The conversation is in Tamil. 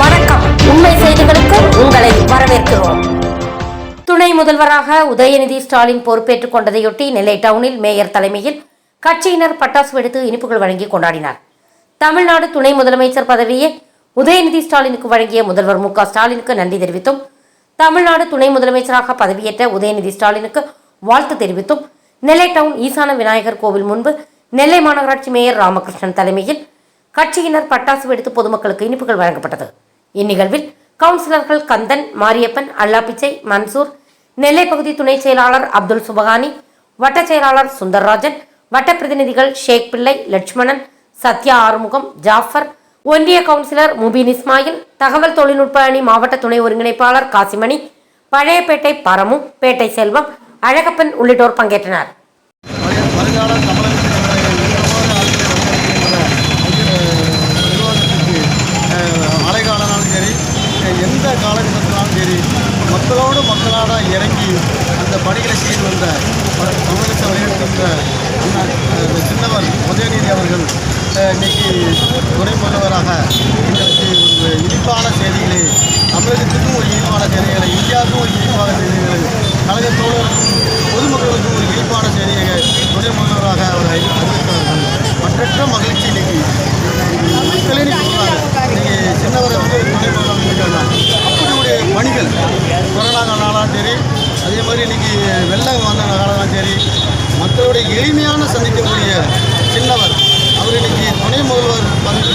வணக்கம். உண்மை செய்திகளுக்கு உங்களை வரவேற்கிறோம். துணை முதல்வராக உதயநிதி ஸ்டாலின் பொறுப்பேற்றுக் கொண்டதையொட்டி நெல்லை டவுனில் மேயர் தலைமையில் கட்சியினர் பட்டாசு வெடித்து இனிப்புகள் வழங்கி கொண்டாடினார். தமிழ்நாடு துணை முதலமைச்சர் பதவியை உதயநிதி ஸ்டாலினுக்கு வழங்கிய முதல்வர் மு ஸ்டாலினுக்கு நன்றி தெரிவித்தும் தமிழ்நாடு துணை முதலமைச்சராக பதவியேற்ற உதயநிதி ஸ்டாலினுக்கு வாழ்த்து தெரிவித்தும் நெல்லை டவுன் ஈசான விநாயகர் கோவில் முன்பு நெல்லை மாநகராட்சி மேயர் ராமகிருஷ்ணன் தலைமையில் கட்சியினர் பட்டாசு வெடித்து பொதுமக்களுக்கு இனிப்புகள் வழங்கப்பட்டது. இந்நிகழ்வில் கவுன்சிலர்கள் கந்தன் மாரியப்பன் அல்லாபிச்சை மன்சூர் நெல்லை பகுதி துணை செயலாளர் அப்துல் சுபகானி வட்டச் செயலாளர் சுந்தர்ராஜன் வட்ட பிரதிநிதிகள் ஷேக் பிள்ளை லட்சுமணன் சத்யா ஆறுமுகம் ஜாஃபர் ஒன்றிய கவுன்சிலர் முபீன் இஸ்மாயில் தகவல் தொழில்நுட்ப அணி மாவட்ட துணை ஒருங்கிணைப்பாளர் காசிமணி பழையப்பேட்டை பரமு பேட்டை செல்வம் அழகப்பன் உள்ளிட்டோர் பங்கேற்றனர். எந்த சரி மக்களோடு மக்களாக இறங்கி அந்த பணிகளை செய்து வந்த தமிழகத்தை வழிநடத்துகின்ற சின்னவர் உதயநிதி அவர்கள் இன்னைக்கு துறை முதல்வராக எங்களுக்கு ஒரு இனிப்பான செய்திகளை தமிழகத்துக்கும் ஒரு இனிப்பான செய்திகளை இந்தியாவுக்கும் ஒரு இனிப்பான செய்திகளை கழக தோழர்களுக்கும் பொதுமக்களுக்கும் ஒரு இனிப்பான செய்தியை துணை முதல்வராக அவர் அறி- அறிவித்தார்கள் மற்றற்ற மகிழ்ச்சி இன்னைக்கு மக்களே இன்னைக்கு சொல்றாங்க இன்னைக்கு சின்னவரை வந்து துணை முதல்வர் இருக்காங்க அப்படி ஒரு பணிகள் கொரோனா சரி. அதே மாதிரி இன்னைக்கு வெள்ளம் வந்த காலம் சரி. மக்களுடைய எளிமையான சந்திக்கக்கூடிய சின்னவர் அவர் இன்னைக்கு துணை முதல்வர் பதவி